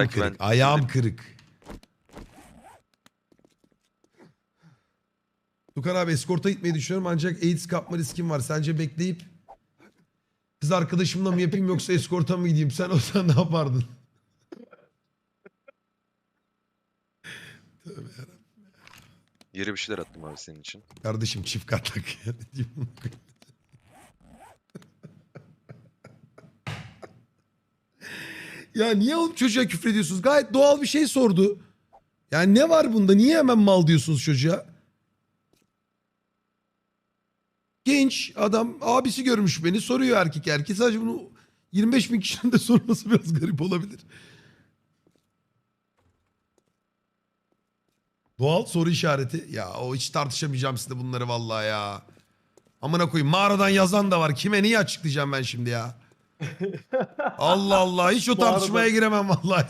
Belki kırık. ben- Ayağım kırık. Tukan abi eskorta gitmeyi düşünüyorum ancak AIDS kapma riskim var. Sence bekleyip kız arkadaşımla mı yapayım yoksa eskorta mı gideyim? Sen olsan ne yapardın? Yere bir şeyler attım abi senin için. Kardeşim çift katlak. ya, ne diyeyim? Ya niye oğlum çocuğa küfür ediyorsunuz? Gayet doğal bir şey sordu. Yani ne var bunda? Niye hemen mal diyorsunuz çocuğa? Genç adam abisi görmüş beni soruyor erkek erkek. Sadece bunu 25 bin kişinin de sorması biraz garip olabilir. Doğal soru işareti. Ya o hiç tartışamayacağım sizinle bunları vallahi ya. Amına koyayım mağaradan yazan da var. Kime niye açıklayacağım ben şimdi ya? Allah Allah hiç o tartışmaya giremem vallahi ya.